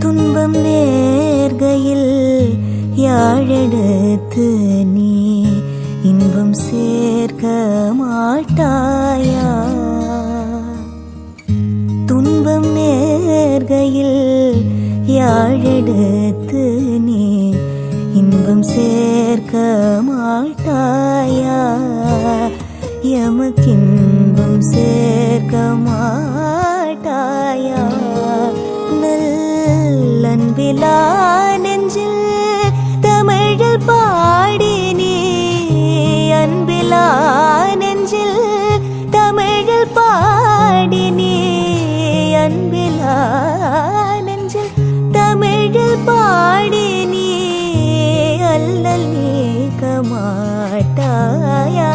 துன்பம் நேர்கையில் யாழெடுத்து நீ இன்பம் சேர்க்க மாட்டாயா? துன்பம் நேர்கையில் யாழெடுத்து நீ இன்பம் சேர்க்க மாட்டாயா? எமக்கின்பம் சேர்க்க மா அன்பிலா நெஞ்சில் தமிழில் பாடினே. அன்பிலா நெஞ்சில் தமிழில் பாடினே. அன்பிலா நெஞ்சில் தமிழில் பாடினே. அல்லல் நீக்க மாட்டாயா.